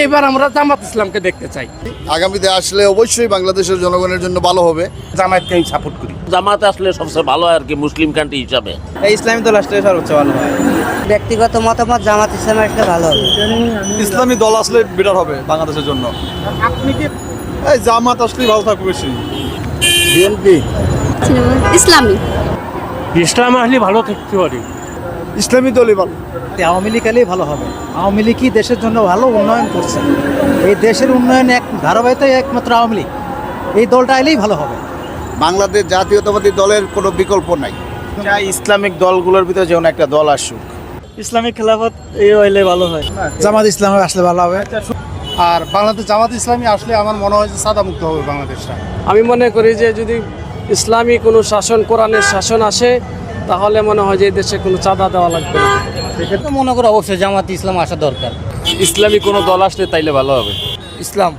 এবার আমরা জামাত ইসলামকে দেখতে চাই। আগামীতে আসলে অবশ্যই বাংলাদেশের জনগণের জন্য ভালো হবে। জামায়াতকে আমি সাপোর্ট করি। জামাতে আসলে সবচেয়ে ভালো হয় আর কি মুসলিম কান্ট্রি হিসাবে। এই ইসলামী দল আসলে সর্বোচ্চ ভালো হয়। ব্যক্তিগত মতামত জামাত ইসলামের একটা ভালো হবে। ইসলামী দল আসলে বেটার হবে বাংলাদেশের জন্য। আপনি কি এই জামাত আসলেই ভালো থাকবে বেশি। বিএনপি? ইসলামী। ইসলাম আসলে ভালো থাকতে পারি। ইসলামী দলই ভালো। আওয়ামী লীগ এলেই ভালো হবে। আওয়ামী লীগই দেশের জন্য ভালো উন্নয়ন করছে। এই দেশের উন্নয়ন এক ধারাবাহিকতা একমাত্র আওয়ামী লীগ। এই দলটা এলেই ভালো হবে। বাংলাদেশ জাতীয়তাবাদী দলের কোনো বিকল্প নাই। চাই ইসলামিক দলগুলোর ভিতরে যেমন একটা দল আসুক। ইসলামিক খেলাফত এই হইলে ভালো হয়। জামাত ইসলাম আসলে ভালো হবে। আর বাংলাদেশ জামাত ইসলামী আসলে আমার মনে হয় যে সাদা মুক্ত হবে বাংলাদেশটা। আমি মনে করি যে যদি ইসলামী কোনো শাসন কোরআনের শাসন আসে তাহলে মনে হয় যে এই দেশে কোনো চাঁদা দেওয়া লাগবে সেক্ষেত্রে মনে করো অবশ্যই জামাত ইসলাম আসা দরকার। ইসলামী কোনো দল আসলে তাইলে ভালো হবে। ইসলাম।